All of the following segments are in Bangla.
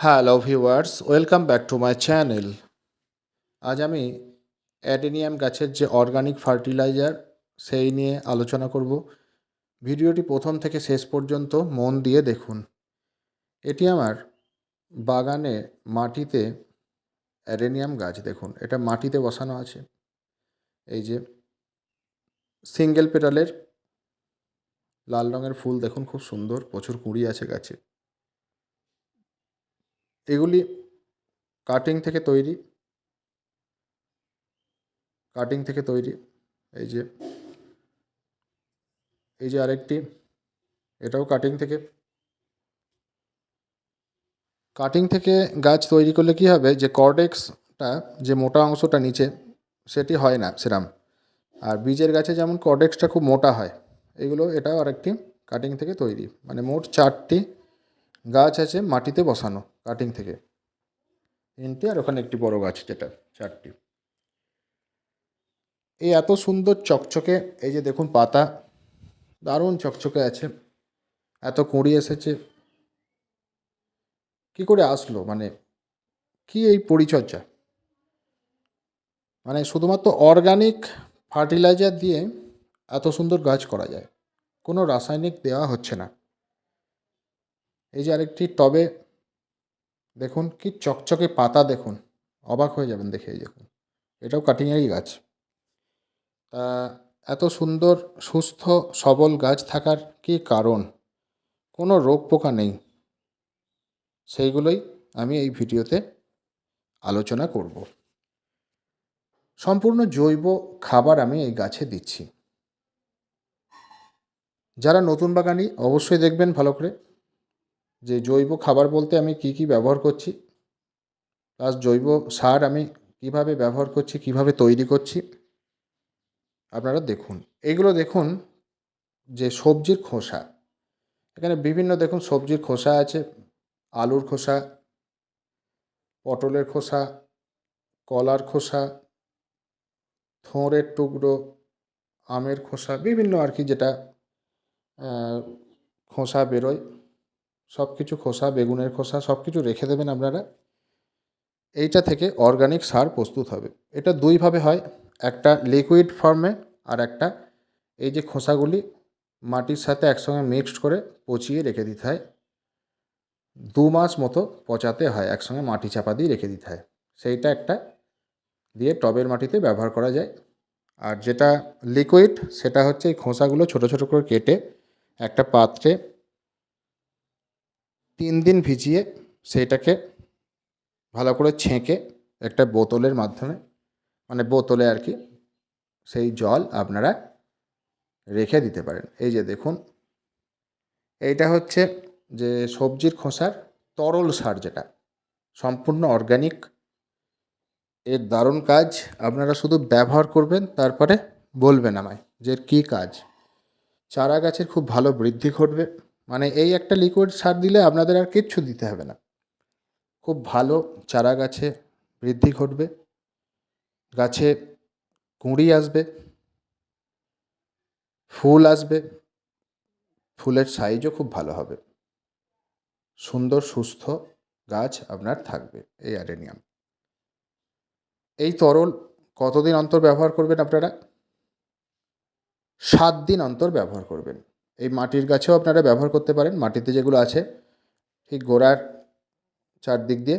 Hello viewers welcome back to my channel আজ আমি অ্যাডেনিয়াম গাছের যে অর্গানিক ফার্টিলাইজার, সেই নিয়ে আলোচনা করব। ভিডিওটি প্রথম থেকে শেষ পর্যন্ত মন দিয়ে দেখুন। এটি আমার বাগানে মাটিতে অ্যাডেনিয়াম গাছ, দেখুন, এটা মাটিতে বসানো আছে। এই যে সিঙ্গেল পেটালের লাল রঙের ফুল, দেখুন, খুব সুন্দর, প্রচুর কুঁড়ি আছে গাছে। এগুলি কাটিং থেকে তৈরি কাটিং থেকে তৈরি, এই যে এই যে আরেকটি, এটাও কাটিং থেকে। কাটিং থেকে গাছ তৈরি করলে কি হবে? যে কর্ডেক্সটা যে মোটা অংশটা নিচে, সেটি হয় না সেরাম। আর বীজের গাছে যেমন কর্ডেক্সটা খুব মোটা হয়, এগুলো, এটাও আরেকটি কাটিং থেকে তৈরি। মানে মোট চারটি গাছ আছে মাটিতে বসানো। কাটিং থেকে। তিনটি আর ওখানে একটি বড় গাছ যেটা, চারটি। এই এত সুন্দর চকচকে, এই যে দেখুন পাতা, দারুণ চকচকে আছে। এত কুঁড়ি এসেছে। কি করে আসলো? মানে কি এই পরিচর্যা? মানে শুধুমাত্র অর্গানিক ফার্টিলাইজার দিয়ে এত সুন্দর গাছ করা যায়। কোনো রাসায়নিক দেওয়া হচ্ছে না। এই যে আরেকটি টবে দেখুন কি চকচকে পাতা দেখুন। অবাক হয়ে যাবেন দেখে দেখুন এটাও কাটিংয়েরই গাছ। তা এত সুন্দর, সুস্থ, সবল গাছ থাকার কি কারণ? কোনো রোগ পোকা নেই। সেইগুলোই আমি এই ভিডিওতে আলোচনা করব। সম্পূর্ণ জৈব খাবার আমি এই গাছে দিচ্ছি। যারা নতুন বাগানি অবশ্যই দেখবেন ভালো করে। যে জৈব খাবার বলতে আমি কি কি ব্যবহার করছি, প্লাস জৈব সার আমি কীভাবে ব্যবহার করছি, কীভাবে তৈরি করছি, আপনারা দেখুন। এগুলো দেখুন যে সবজির খোসা, এখানে বিভিন্ন দেখুন সবজির খোসা আছে, আলুর খোসা, পটলের খোসা, কলার খোসা, থোঁড়ের টুকরো, আমের খোসা, বিভিন্ন আর কি যেটা খোসা বেরোয়। সব কিছু খোসা, বেগুনের খোসা সব কিছু রেখে দেবেন আপনারা। এইটা থেকে অর্গানিক সার প্রস্তুত হবে। এটা দুইভাবে হয়, একটা লিকুইড ফর্মে আর একটা এই যে খোসাগুলি মাটির সাথে একসঙ্গে মিক্সড করে পচিয়ে রেখে দিতে হয়। দু মাস মতো পচাতে হয়, একসঙ্গে মাটি চাপা দিয়ে রেখে দিতে হয়। সেইটা একটা দিয়ে টবের মাটিতে ব্যবহার করা যায়। আর যেটা লিকুইড সেটা হচ্ছে এই খোসাগুলো ছোটো ছোটো করে কেটে একটা পাত্রে তিন দিন ভিজিয়ে সেইটাকে ভালো করে ছেঁকে একটা বোতলের মাধ্যমে মানে বোতলে আর কি সেই জল আপনারা রেখে দিতে পারেন। এই যে দেখুন, এইটা হচ্ছে যে সবজির খোসার তরল সার যেটা, সম্পূর্ণ অর্গ্যানিক এর দারুণ কাজ, আপনারা শুধু ব্যবহার করবেন, তারপরে বলবেন আমায় যে কী কাজ। চারা গাছের খুব ভালো বৃদ্ধি ঘটবে। মানে এই একটা লিকুইড সার দিলে আপনাদের আর কিচ্ছু দিতে হবে না। খুব ভালো চারা গাছে বৃদ্ধি ঘটবে। গাছে কুঁড়ি আসবে। ফুল আসবে। ফুলের সাইজও খুব ভালো হবে। সুন্দর, সুস্থ গাছ আপনার থাকবে এই অ্যারেনিয়াম এই তরল কতদিন অন্তর ব্যবহার করবেন আপনারা? সাত দিন অন্তর ব্যবহার করবেন। এই মাটির গাছেও আপনারা ব্যবহার করতে পারেন। মাটিতে যেগুলো আছে, ঠিক গোড়ার চারদিক দিয়ে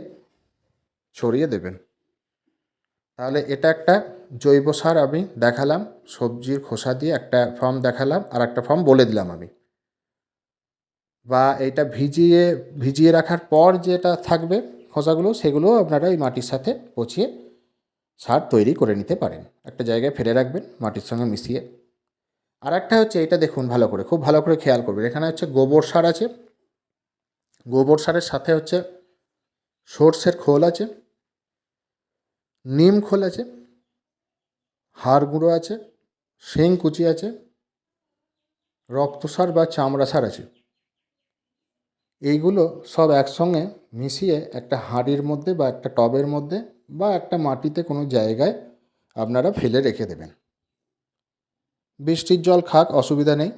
ছড়িয়ে দেবেন। তাহলে এটা একটা জৈব সার আমি দেখালাম, সবজির খোসা দিয়ে একটা ফর্ম দেখালাম, আর একটা ফর্ম বলে দিলাম আমি। বা এইটা ভিজিয়ে ভিজিয়ে রাখার পর যেটা থাকবে খোসাগুলো, সেগুলোও আপনারা এই মাটির সাথে পচিয়ে সার তৈরি করে নিতে পারেন। একটা জায়গায় ফেলে রাখবেন, মাটির সঙ্গে মিশিয়ে। আর একটা হচ্ছে এটা দেখুন ভালো করে, খুব ভালো করে খেয়াল করবেন। এখানে হচ্ছে গোবর সার আছে। গোবর সারের সাথে হচ্ছে সর্ষের খোল আছে। নিম খোল আছে। হাড় গুঁড়ো আছে। শিং কুচি আছে। রক্ত সার বা চামড়া সার আছে। এইগুলো সব একসঙ্গে মিশিয়ে একটা হাঁড়ির মধ্যে বা একটা টবের মধ্যে বা একটা মাটিতে কোনো জায়গায় আপনারা ফেলে রেখে দেবেন। বৃষ্টির জল খাক, অসুবিধা নেই।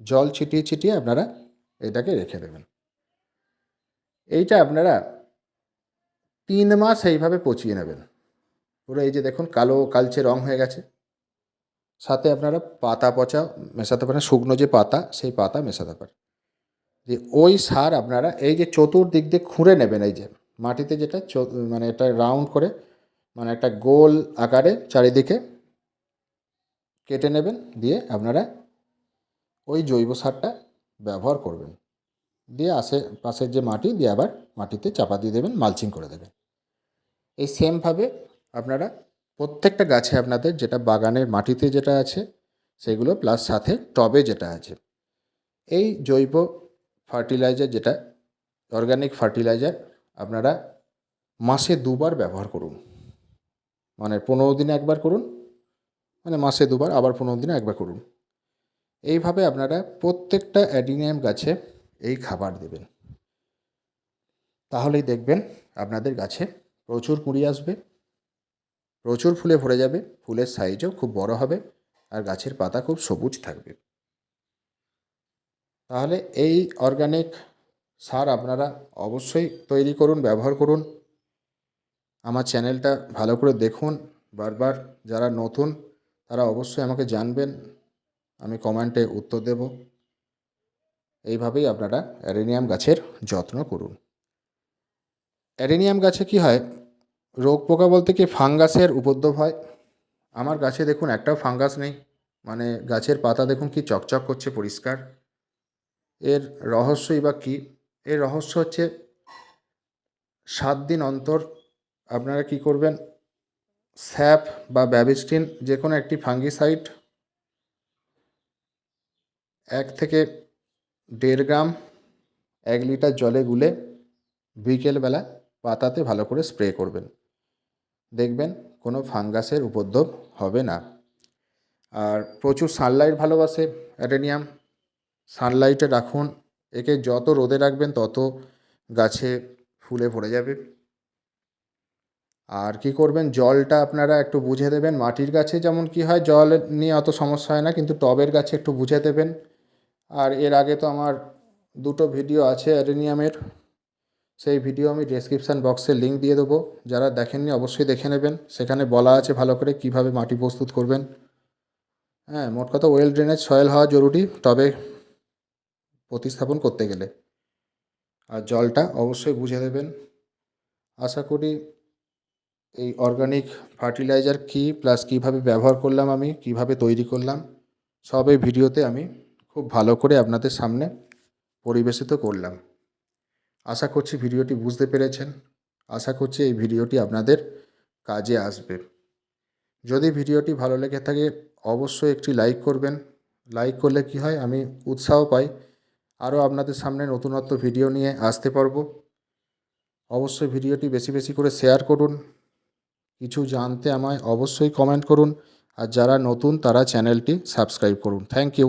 জল ছিটিয়ে ছিটিয়ে আপনারা এটাকে রেখে দেবেন। এইটা আপনারা তিন মাস এইভাবে পচিয়ে নেবেন। পুরো এই যে দেখুন, কালো কালচে রং হয়ে গেছে। সাথে আপনারা পাতা পচা মেশাতে পারেন, শুকনো যে পাতা, সেই পাতা মেশাতে পারেন। দিয়ে ওই সার আপনারা এই যে চতুর্দিক দিয়ে খুঁড়ে নেবেন, এই যে মাটিতে যেটা মানে এটা রাউন্ড করে মানে একটা গোল আকারে চারিদিকে কেটে নেবেন, দিয়ে আপনারা ওই জৈব সারটা ব্যবহার করবেন। দিয়ে আশেপাশের যে মাটি, দিয়ে আবার মাটিতে চাপা দিয়ে দেবেন, মালচিং করে দেবেন। এই সেমভাবে আপনারা প্রত্যেকটা গাছে আপনাদের যেটা বাগানের মাটিতে যেটা আছে, সেগুলো প্লাস সাথে টবে যেটা আছে। এই জৈব ফার্টিলাইজার যেটা অর্গানিক ফার্টিলাইজার, আপনারা মাসে দুবার ব্যবহার করুন। মানে পনেরো দিনে একবার করুন মানে মাসে দুবার, আবার পনেরো দিনে একবার করুন। এইভাবে আপনারা প্রত্যেকটা অ্যাডিনিয়াম গাছে এই খাবার দেবেন। তাহলেই দেখবেন আপনাদের গাছে প্রচুর কুঁড়ি আসবে, প্রচুর ফুলে ভরে যাবে, ফুলের সাইজও খুব বড় হবে আর গাছের পাতা খুব সবুজ থাকবে। তাহলে এই অর্গানিক সার আপনারা অবশ্যই তৈরি করুন, ব্যবহার করুন। আমার চ্যানেলটা ভালো করে দেখুন। বারবার যারা নতুন তারা অবশ্যই আমাকে জানবেন, আমি কমেন্টে উত্তর দেব। এইভাবেই আপনারা অ্যারেনিয়াম গাছের যত্ন করুন। অ্যারেনিয়াম গাছে কি হয়? রোগ পোকা বলতে কি ফাঙ্গাসের উপদ্রব হয়? আমার গাছে দেখুন একটাও ফাঙ্গাস নেই। মানে গাছের পাতা দেখুন কি চকচক করছে, পরিষ্কার। এর রহস্যই বা কী? এর রহস্য হচ্ছে সাত দিন অন্তর আপনারা কি করবেন? স্যাপ বা ব্যাবিস্টিন যে কোনো একটি ফাঙ্গিসাইড, এক থেকে দেড় গ্রাম, এক লিটার জলে গুলে বিকেলবেলা পাতাতে ভালো করে স্প্রে করবেন। দেখবেন কোনো ফাঙ্গাসের উপদ্রব হবে না। আর প্রচুর সানলাইট ভালোবাসে, অ্যাডেনিয়াম। সানলাইটে রাখুন, একে যত রোদে রাখবেন তত গাছে ফুলে ভরে যাবে। আর কি করবেন? জলটা আপনারা একটু বুঝে দেবেন। মাটির গাছে যেমন কি হয়, জল নিয়ে অত সমস্যা হয় না, কিন্তু টবের গাছে একটু বুঝে দেবেন। আর এর আগে তো আমার দুটো ভিডিও আছে অ্যাডেনিয়ামের সেই ভিডিও আমি ডেসক্রিপশান বক্সে লিঙ্ক দিয়ে দেবো। যারা দেখেননি অবশ্যই দেখে নেবেন। সেখানে বলা আছে ভালো করে কীভাবে মাটি প্রস্তুত করবেন। হ্যাঁ মোট কথা ওয়েল ড্রেনেজ সয়েল হওয়া জরুরি তবে প্রতিস্থাপন করতে গেলে। আর জলটা অবশ্যই বুঝে দেবেন। আশা করি এই অর্গানিক ফার্টিলাইজার কী প্লাস কীভাবে ব্যবহার করলাম আমি, কীভাবে তৈরি করলাম, সব এই ভিডিওতে আমি খুব ভালো করে আপনাদের সামনে পরিবেশিত করলাম। আশা করছি ভিডিওটি বুঝতে পেরেছেন। আশা করছি এই ভিডিওটি আপনাদের কাজে আসবে। যদি ভিডিওটি ভালো লেগে থাকে, অবশ্যই একটি লাইক করবেন। লাইক করলে কি হয়, আমি উৎসাহ পাই। আরও আপনাদের সামনে নতুনত্ব ভিডিও নিয়ে আসতে পারব। অবশ্যই ভিডিওটি বেশি বেশি করে শেয়ার করুন। কিছু জানতে আমায় অবশ্যই কমেন্ট করুন। আর যারা নতুন, তারা চ্যানেলটি সাবস্ক্রাইব করুন। Thank you